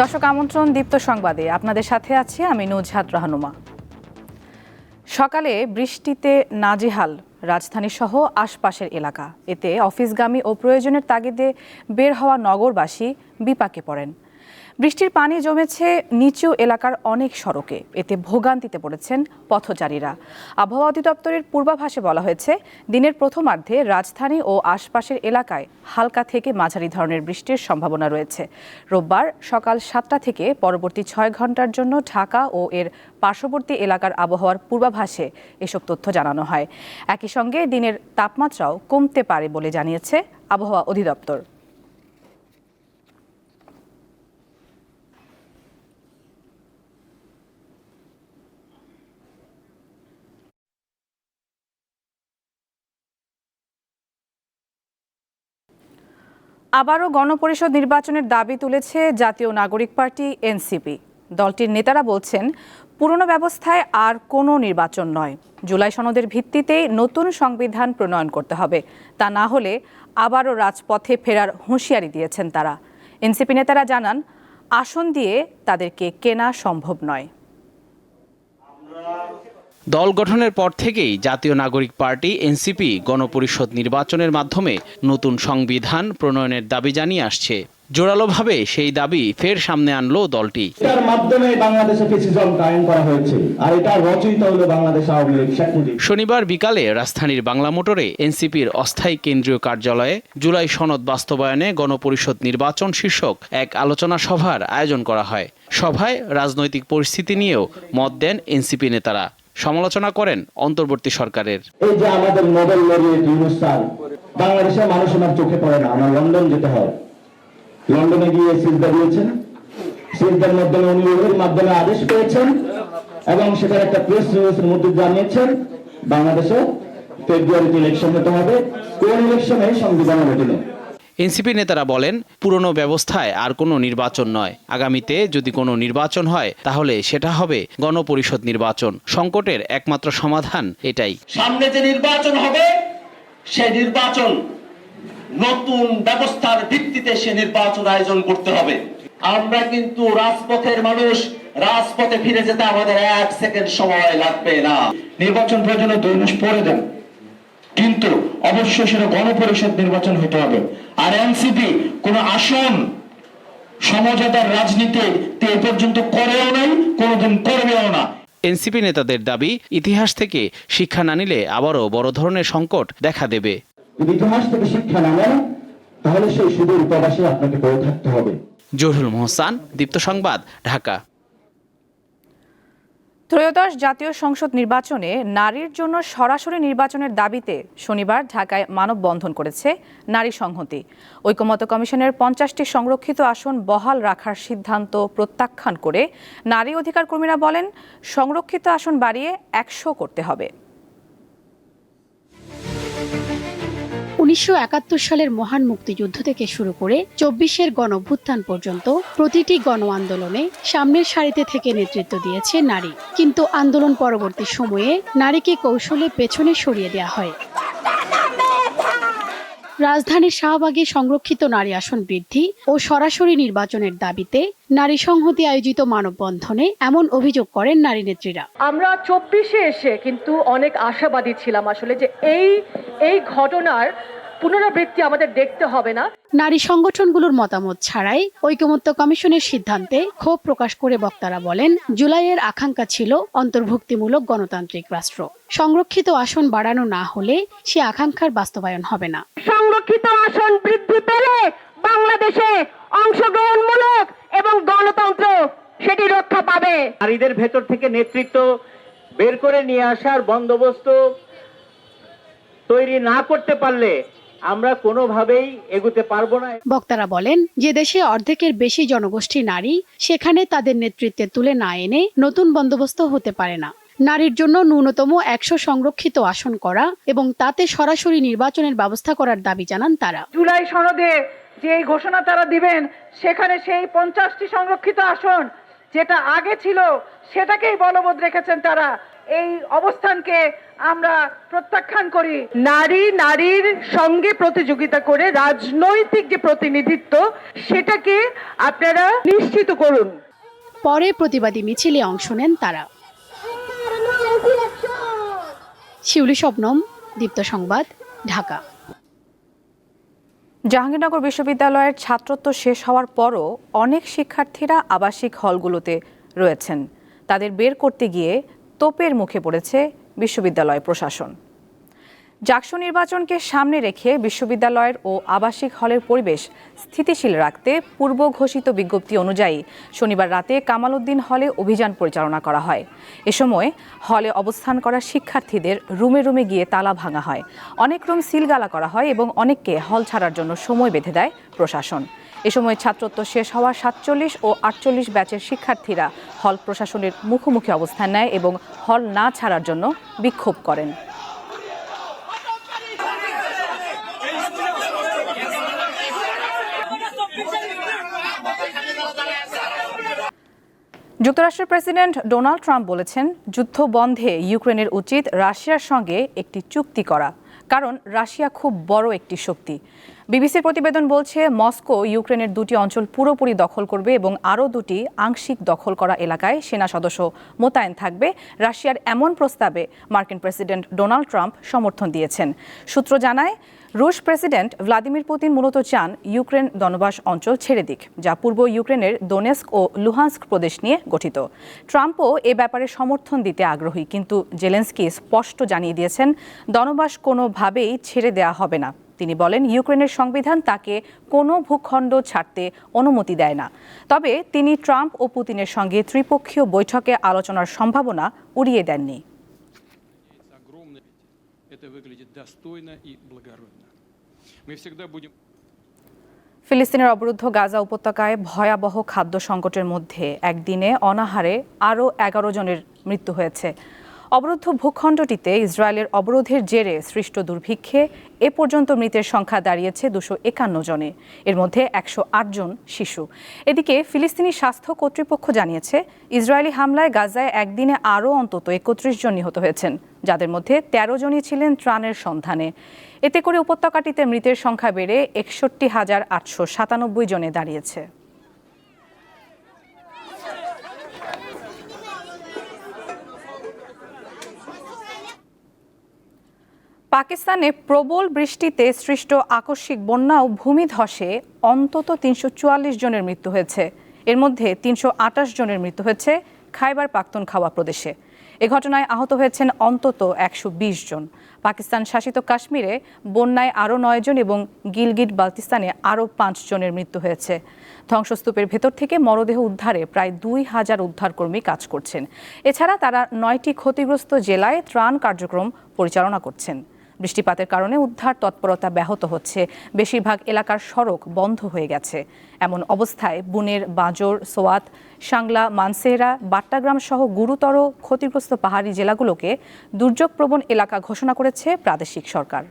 দর্শক আমন্ত্রণ দীপ্ত সংবাদে। আপনাদের সাথে আছি আমি নুজহাত রাহনুমা। সকালে বৃষ্টিতে নাজেহাল রাজধানী সহ আশপাশের এলাকা। এতে অফিসগামী ও প্রয়োজনের তাগিদে বের হওয়া নগরবাসী বিপাকে পড়েন। বৃষ্টির পানি জমেছে নিচু এলাকার অনেক সড়কে। এতে ভোগান্তিতে পড়েছেন পথচারীরা। আবহাওয়া অধিদপ্তরের পূর্বাভাসে বলা হয়েছে, দিনের প্রথমার্ধে রাজধানী ও আশপাশের এলাকায় হালকা থেকে মাঝারি ধরনের বৃষ্টির সম্ভাবনা রয়েছে। রোববার সকাল সাতটা থেকে পরবর্তী ছয় ঘণ্টার জন্য ঢাকা ও এর পার্শ্ববর্তী এলাকার আবহাওয়ার পূর্বাভাসে এসব তথ্য জানানো হয়। একই সঙ্গে দিনের তাপমাত্রাও কমতে পারে বলে জানিয়েছে আবহাওয়া অধিদপ্তর। আবারও গণপরিষদ নির্বাচনের দাবি তুলেছে জাতীয় নাগরিক পার্টি, এনসিপি। দলটির নেতারা বলছেন, পুরনো ব্যবস্থায় আর কোনো নির্বাচন নয়। জুলাই সনদের ভিত্তিতেই নতুন সংবিধান প্রণয়ন করতে হবে। তা না হলে আবারও রাজপথে ফেরার হুঁশিয়ারি দিয়েছেন তারা। এনসিপি নেতারা জানান, আসন দিয়ে তাদেরকে কেনা সম্ভব নয়। দল গঠনের পর থেকেই জাতীয় নাগরিক পার্টি এনসিপি গণপরিষদ নির্বাচনের মাধ্যমে নতুন সংবিধান প্রণয়নের দাবি জানিয়ে আসছে। জোরালোভাবে সেই দাবি ফের সামনে আনলো দলটি। মাধ্যমে বাংলাদেশে ফেসিজম কায়েম করা হয়েছে আর এটা রচয়িতা হলো বাংলাদেশ আওয়ামী লীগ শেখ শনিবার বিকালে রাজধানীর বাংলা মোটরে এনসিপির অস্থায়ী কেন্দ্রীয় কার্যালয়ে জুলাই সনদ বাস্তবায়নে গণপরিষদ নির্বাচন শীর্ষক এক আলোচনা সভার আয়োজন করা হয়। সভায় রাজনৈতিক পরিস্থিতি নিয়েও মত দেন এনসিপি নেতারা। সমালোচনা করেন অন্তর্বর্তী সরকারের। এই যে আমাদের নোবেল লরিয়েট বাংলাদেশের মানুষ আমার চোখে পড়ে না, আমার লন্ডন যেতে হয়। লন্ডনে গিয়ে সিজদা দিয়েছেন। সিজদার মাধ্যমে উনি ওহির মাধ্যমে আদেশ পেয়েছেন এবং সেখানে একটা প্রেস রিলিজের মধ্যে জানিয়েছেন বাংলাদেশে ফেব্রুয়ারিতে ইলেকশন হতে হবে। কোন ইলেকশনে সংবিধানের অধীনে? এনসিপি নেতারা বলেন, পুরনো ব্যবস্থায় আর কোনো নির্বাচন নয়। আগামীতে যদি কোনো নির্বাচন হয়, তাহলে সেটা হবে গণপরিষদ নির্বাচন। সংকটের একমাত্র সমাধান এটাই। সামনে যে নির্বাচন হবে সেই নির্বাচন নতুন ব্যবস্থার ভিত্তিতে সে নির্বাচন আয়োজন করতে হবে। আমরা কিন্তু রাজপথের মানুষ, রাজপথে ফিরে যেতে আমাদের এক সেকেন্ড সময় লাগবে না। নির্বাচন প্রয়োজনে দুই মাস পরে দেন কিন্তু অবশ্যই সেটা গণপরিষদ নির্বাচন হতে হবে। আর এনসিপি কোন আসন সমঝোতার রাজনীতি এ পর্যন্ত করেও নাই কোনোদিন করবেও না। এনসিপি নেতাদের দাবি ইতিহাস থেকে শিক্ষা না নিলে আবারও বড় ধরনের সংকট দেখা দেবে। ইতিহাস থেকে শিক্ষা না নেন তাহলে সেই সুদূর উপবাসে আপনাকে পড়ে থাকতে হবে। জহুরুল মোহসান দীপ্ত সংবাদ ঢাকা। ত্রয়োদশ জাতীয় সংসদ নির্বাচনে নারীর জন্য সরাসরি নির্বাচনের দাবিতে শনিবার ঢাকায় মানববন্ধন করেছে নারী সংহতি। ঐকমত্য কমিশনের পঞ্চাশটি সংরক্ষিত আসন বহাল রাখার সিদ্ধান্ত প্রত্যাখ্যান করে নারী অধিকার কর্মীরা বলেন, সংরক্ষিত আসন বাড়িয়ে একশো করতে হবে। উনিশশো একাত্তর সালের মহান মুক্তিযুদ্ধ থেকে শুরু করে চব্বিশের গণভ্যুত্থান পর্যন্ত প্রতিটি গণ আন্দোলনে সামনের সারিতে থেকে নেতৃত্ব দিয়েছে নারী। কিন্তু আন্দোলন পরবর্তী সময়ে নারীকে কৌশলে পেছনে সরিয়ে দেওয়া হয়। রাজধানীর শাহবাগে সংরক্ষিত নারী আসন বৃদ্ধি ও সরাসরি নির্বাচনের দাবিতে নারী সংহতি আয়োজিত মানববন্ধনে এমন অভিযোগ করেন নারী নেত্রীরা। আমরা চব্বিশে এসে কিন্তু অনেক আশাবাদী ছিলাম আসলে যে এই এই ঘটনার পুনরাবৃত্তি আমাদের দেখতে হবে না। নারী সংগঠনগুলোর মতামত ছাড়াই ঐকমত্য কমিশনের সিদ্ধান্তে ক্ষোভ প্রকাশ করে বক্তারা বলেন জুলাইয়ের আকাঙ্ক্ষা ছিল অন্তর্ভুক্তিমূলক গণতান্ত্রিক রাষ্ট্র। সংরক্ষিত আসন বাড়ানো না হলে সে আকাঙ্ক্ষার বাস্তবায়ন হবে না। সংরক্ষিত আসন বৃদ্ধি পেলে বাংলাদেশে অংশগ্রহণমূলক এবং গণতন্ত্র সেটি রক্ষা পাবে। নারীদের ভেতর থেকে নেতৃত্ব বের করে নিয়ে আসার বন্দোবস্ত তৈরি না করতে পারলে আমরা কোনোভাবেই এগুতে পারব না। বক্তারা বলেন যে দেশে অর্ধেকের বেশি জনগোষ্ঠী নারী সেখানে তাদের নেতৃত্বে তুলে না এনে নতুন বন্দোবস্ত হতে পারে না। নারীর জন্য ন্যূনতম একশো সংরক্ষিত আসন করা এবং তাতে সরাসরি নির্বাচনের ব্যবস্থা করার দাবি জানান তারা। জুলাই সনদে যে ঘোষণা তারা দিবেন সেখানে সেই পঞ্চাশটি সংরক্ষিত আসন যেটা আগে ছিল সেটাকেই বলবৎ রেখেছেন তারা। এই অবস্থানকে আমরা প্রত্যাখ্যান করি। নারী নারীর সঙ্গে প্রতিযোগিতা করে রাজনৈতিক যে প্রতিনিধিত্ব সেটাকে আপনারা নিশ্চিত করুন। পরে প্রতিবাদী মিছিলে অংশ নেন তারা। শিউলি শবনম দীপ্ত সংবাদ ঢাকা। জাহাঙ্গীরনগর বিশ্ববিদ্যালয়ের ছাত্রত্ব শেষ হওয়ার পরও অনেক শিক্ষার্থীরা আবাসিক হলগুলোতে রয়েছেন। তাদের বের করতে গিয়ে তোপের মুখে পড়েছে বিশ্ববিদ্যালয় প্রশাসন। জাকসু নির্বাচনকে সামনে রেখে বিশ্ববিদ্যালয়ের ও আবাসিক হলের পরিবেশ স্থিতিশীল রাখতে পূর্ব ঘোষিত বিজ্ঞপ্তি অনুযায়ী শনিবার রাতে কামাল উদ্দিন হলে অভিযান পরিচালনা করা হয়। এ সময় হলে অবস্থান করা শিক্ষার্থীদের রুমে রুমে গিয়ে তালা ভাঙা হয়। অনেক রুম সিলগালা করা হয় এবং অনেককে হল ছাড়ার জন্য সময় বেঁধে দেয় প্রশাসন। এ সময় ছাত্রত্ব শেষ হওয়া সাতচল্লিশ ও আটচল্লিশ ব্যাচের শিক্ষার্থীরা হল প্রশাসনের মুখোমুখি অবস্থান নেয় এবং হল না ছাড়ার জন্য বিক্ষোভ করেন। যুক্তরাষ্ট্রের প্রেসিডেন্ট ডোনাল্ড ট্রাম্প বলেছেন, যুদ্ধ বন্ধে ইউক্রেনের উচিত রাশিয়ার সঙ্গে একটি চুক্তি করা। কারণ রাশিয়া খুব বড় একটি শক্তি। বিবিসির প্রতিবেদন বলছে, মস্কো ইউক্রেনের দুটি অঞ্চল পুরোপুরি দখল করবে এবং আরও দুটি আংশিক দখল করা এলাকায় সেনা সদস্য মোতায়েন থাকবে। রাশিয়ার এমন প্রস্তাবে মার্কিন প্রেসিডেন্ট ডোনাল্ড ট্রাম্প সমর্থন দিয়েছেন। সূত্র জানায় রুশ প্রেসিডেন্ট ভ্লাদিমির পুতিন মূলত চান ইউক্রেন দনবাস অঞ্চল ছেড়ে দিক, যা পূর্ব ইউক্রেনের দোনেস্ক ও লুহান্স্ক প্রদেশ নিয়ে গঠিত। ট্রাম্পও এ ব্যাপারে সমর্থন দিতে আগ্রহী, কিন্তু জেলেন্সকি স্পষ্ট জানিয়ে দিয়েছেন, দনবাস কোনোভাবেই ছেড়ে দেয়া হবে না। তিনি বলেন, ইউক্রেনের সংবিধান তাকে কোনো ভূখণ্ড ছাড়তে অনুমতি দেয় না। তবে তিনি ট্রাম্প ও পুতিনের সঙ্গে ত্রিপক্ষীয় বৈঠকে আলোচনার সম্ভাবনা উড়িয়ে দেননি। Это выглядит достойно и благородно. Мы всегда будем ফিলিস্তিনের অবরুদ্ধ গাজা উপত্যকায় ভয়াবহ খাদ্য সংকটের মধ্যে একদিনে অনাহারে আরও এগারো জনের মৃত্যু হয়েছে অবরুদ্ধ ভূখণ্ডটিতে ইসরায়েলের অবরোধের জেরে সৃষ্ট দুর্ভিক্ষে এ পর্যন্ত মৃতের সংখ্যা দাঁড়িয়েছে দুশো একান্ন জনে। এর মধ্যে একশো জন শিশু। এদিকে ফিলিস্তিনি স্বাস্থ্য কর্তৃপক্ষ জানিয়েছে, ইসরায়েলি হামলায় গাজায় একদিনে আরও অন্তত একত্রিশ জন নিহত হয়েছেন, যাদের মধ্যে ১৩ জনই ছিলেন ত্রাণের সন্ধানে। এতে করে উপত্যকাটিতে মৃতের সংখ্যা বেড়ে একষট্টি হাজার আটশো সাতানব্বই জনে দাঁড়িয়েছে। পাকিস্তানে প্রবল বৃষ্টিতে সৃষ্ট আকস্মিক বন্যা ও ভূমিধসে অন্তত তিনশো চুয়াল্লিশ জনের মৃত্যু হয়েছে। এর মধ্যে তিনশো আটাশ জনের মৃত্যু হয়েছে খাইবার পাখতুনখাওয়া প্রদেশে। এ ঘটনায় আহত হয়েছেন অন্তত একশো বিশ জন। পাকিস্তান শাসিত কাশ্মীরে বন্যায় আরও নয় জন এবং গিলগিট বালতিস্তানে আরও জনের মৃত্যু হয়েছে। ধ্বংসস্তূপের ভেতর থেকে মরদেহ উদ্ধারে প্রায় দুই হাজার উদ্ধারকর্মী কাজ করছেন। এছাড়া তারা নয়টি ক্ষতিগ্রস্ত জেলায় ত্রাণ কার্যক্রম পরিচালনা করছেন। বৃষ্টিপাতের কারণে উদ্ধার তৎপরতা ব্যাহত হচ্ছে। বেশিরভাগ এলাকার সড়ক বন্ধ হয়ে গেছে। এমন অবস্থায় বুনের বাজর, সোয়াত, সাংলা মানসেরা বাট্টাগ্রাম সহ গুরুতর ক্ষতিগ্রস্ত পাহাড়ি জেলাগুলোকে দুর্যোগপ্রবণ এলাকা ঘোষণা করেছে প্রাদেশিক সরকার।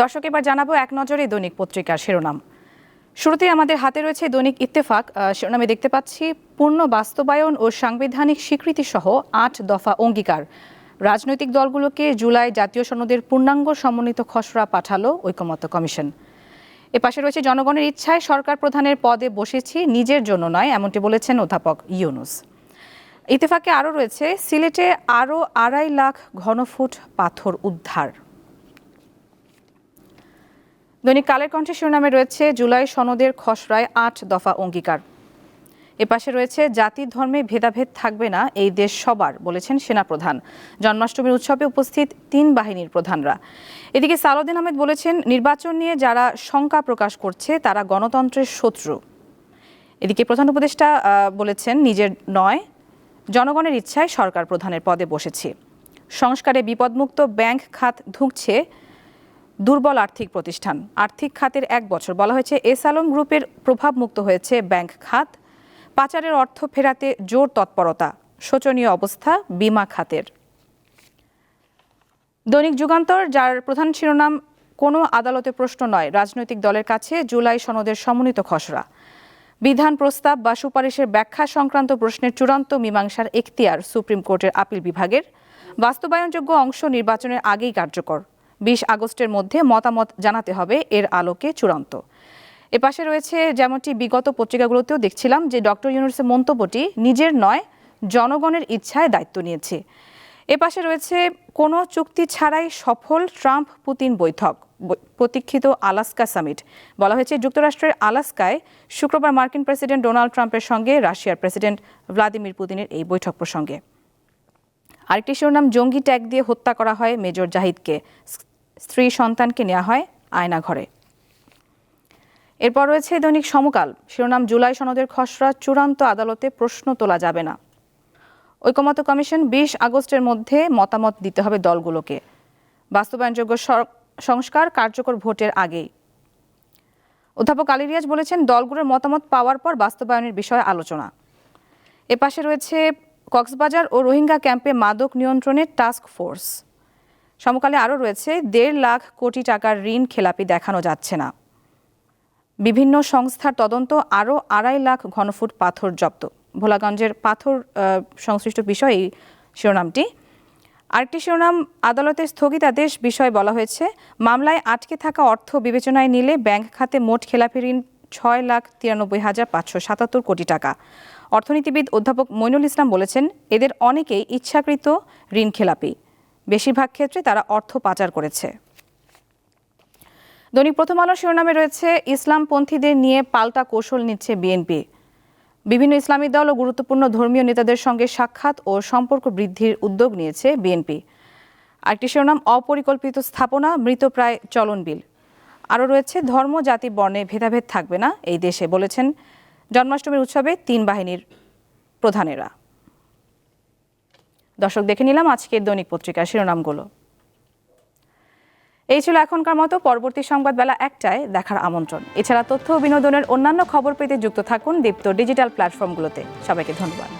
দর্শক, এবার জানাব এক নজরে দৈনিক পত্রিকার শিরোনাম। শুরুতেই আমাদের হাতে রয়েছে দৈনিক ইত্তেফাক। শিরোনামে দেখতে পাচ্ছি, পূর্ণ বাস্তবায়ন ও সাংবিধানিক স্বীকৃতি সহ আট দফা অঙ্গীকার। রাজনৈতিক দলগুলোকে জুলাই জাতীয় সনদের পূর্ণাঙ্গ সমন্বিত খসড়া পাঠালো ঐকমত্য কমিশন। এ পাশে রয়েছে জনগণের ইচ্ছায় সরকার প্রধানের পদে বসেছি, নিজের জন্য নয়, এমনটি বলেছেন অধ্যাপক ইউনুস। ইত্তেফাকে আরও রয়েছে, সিলেটে আরও আড়াই লাখ ঘনফুট পাথর উদ্ধার। দৈনিক কালের কণ্ঠে শিরোনামে রয়েছে জুলাই সনদের খসড়ায় আট দফা অঙ্গীকার। এপাশে রয়েছে, জাতি ধর্মে ভেদাভেদ থাকবে না, এই দেশ সবার, বলেছেন সেনাপ্রধান। জন্মাষ্টমীর উৎসবে উপস্থিত তিন বাহিনীর প্রধানরা। এদিকে সালাউদ্দিন আহমেদ বলেছেন, নির্বাচন নিয়ে যারা শঙ্কা প্রকাশ করছে, তারা গণতন্ত্রের শত্রু। এদিকে প্রধান উপদেষ্টা বলেছেন, নিজের নয়, জনগণের ইচ্ছায় সরকার প্রধানের পদে বসেছি। সংস্কারে বিপদমুক্ত ব্যাংক খাত ধুঁকছে দুর্বল আর্থিক প্রতিষ্ঠান। আর্থিক খাতের এক বছর বলা হয়েছে এস আলম গ্রুপের প্রভাবমুক্ত হয়েছে ব্যাংক খাত। পাচারের অর্থ ফেরাতে জোর তৎপরতা। শোচনীয় অবস্থা বিমা খাতের। দৈনিক যুগান্তর, যার প্রধান শিরোনাম, কোনো আদালতে প্রশ্ন নয়, রাজনৈতিক দলের কাছে জুলাই সনদের সমন্বিত খসড়া। বিধান প্রস্তাব বা সুপারিশের ব্যাখ্যা সংক্রান্ত প্রশ্নের চূড়ান্ত মীমাংসার এখতিয়ার সুপ্রিম কোর্টের আপিল বিভাগের। বাস্তবায়নযোগ্য অংশ নির্বাচনের আগেই কার্যকর। বিশ আগস্টের মধ্যে মতামত জানাতে হবে এর আলোকে চূড়ান্ত। এপাশে রয়েছে যেমনটি বিগত পত্রিকাগুলোতেও দেখছিলাম যে ডক্টর ইউনুসের মন্তব্যটি নিজের নয়, জনগণের ইচ্ছায় দায়িত্ব নিয়েছে। এপাশে রয়েছে, কোনো চুক্তি ছাড়াই সফল ট্রাম্প পুতিন বৈঠক প্রতীক্ষিত আলাস্কা সামিট। বলা হয়েছে, যুক্তরাষ্ট্রের আলাস্কায় শুক্রবার মার্কিন প্রেসিডেন্ট ডোনাল্ড ট্রাম্পের সঙ্গে রাশিয়ার প্রেসিডেন্ট ভ্লাদিমির পুতিনের এই বৈঠক প্রসঙ্গে। আরেকটি শিরোনাম, জঙ্গি ট্যাগ দিয়ে হত্যা করা হয় মেজর জাহিদকে। স্ত্রী সন্তানকে নেওয়া হয় আয়না ঘরে। এরপর রয়েছে দৈনিক সমকাল। শিরোনাম, জুলাই সনদের খসড়া, চূড়ান্ত আদালতে প্রশ্ন তোলা যাবে না। ঐকমত্য কমিশন বিশ আগস্টের মধ্যে মতামত দিতে হবে দলগুলোকে। বাস্তবায়নযোগ্য সংস্কার কার্যকর ভোটের আগেই। অধ্যাপক আলী রিয়াজ বলেছেন, দলগুলোর মতামত পাওয়ার পর বাস্তবায়নের বিষয়ে আলোচনা। এপাশে রয়েছে কক্সবাজার ও রোহিঙ্গা ক্যাম্পে মাদক নিয়ন্ত্রণের টাস্ক ফোর্স। সমকালে আরও রয়েছে দেড় লাখ কোটি টাকার ঋণ খেলাপি দেখানো যাচ্ছে না। বিভিন্ন সংস্থার তদন্ত আরও আড়াই লাখ ঘনফুট পাথর জব্দ। ভোলাগঞ্জের পাথর সংশ্লিষ্ট বিষয় এই শিরোনামটি। আরেকটি শিরোনাম আদালতের স্থগিতাদেশ বিষয়ে বলা হয়েছে, মামলায় আটকে থাকা অর্থ বিবেচনায় নিলে ব্যাংক খাতে মোট খেলাপি ঋণ ছয় লাখ তিরানব্বই হাজার পাঁচশো সাতাত্তর কোটি টাকা। অর্থনীতিবিদ অধ্যাপক মইনুল ইসলাম বলেছেন, এদের অনেকেই ইচ্ছাকৃত ঋণ খেলাপি। বেশিরভাগ ক্ষেত্রে তারা অর্থ পাচার করেছে। দৈনিক প্রথম আলো শিরোনামে রয়েছে, ইসলামপন্থীদের নিয়ে পাল্টা কৌশল নিচ্ছে বিএনপি। বিভিন্ন ইসলামী দল ও গুরুত্বপূর্ণ ধর্মীয় নেতাদের সঙ্গে সাক্ষাৎ ও সম্পর্ক বৃদ্ধির উদ্যোগ নিয়েছে বিএনপি। আরেকটি শিরোনাম, অপরিকল্পিত স্থাপনা মৃতপ্রায় চলন বিল। আরও রয়েছে, ধর্ম, জাতি, বর্ণে ভেদাভেদ থাকবে না এই দেশে, বলেছেন জন্মাষ্টমীর উৎসবে তিন বাহিনীর প্রধানেরা। দর্শক দেখে নিলাম আজকের দৈনিক পত্রিকার শিরোনামগুলো। এই ছিল এখনকার মতো, পরবর্তী সংবাদ বেলা একটায় দেখার আমন্ত্রণ। এছাড়া তথ্য ও বিনোদনের অন্যান্য খবর পেতে যুক্ত থাকুন দীপ্ত ডিজিটাল প্ল্যাটফর্মগুলোতে। সবাইকে ধন্যবাদ।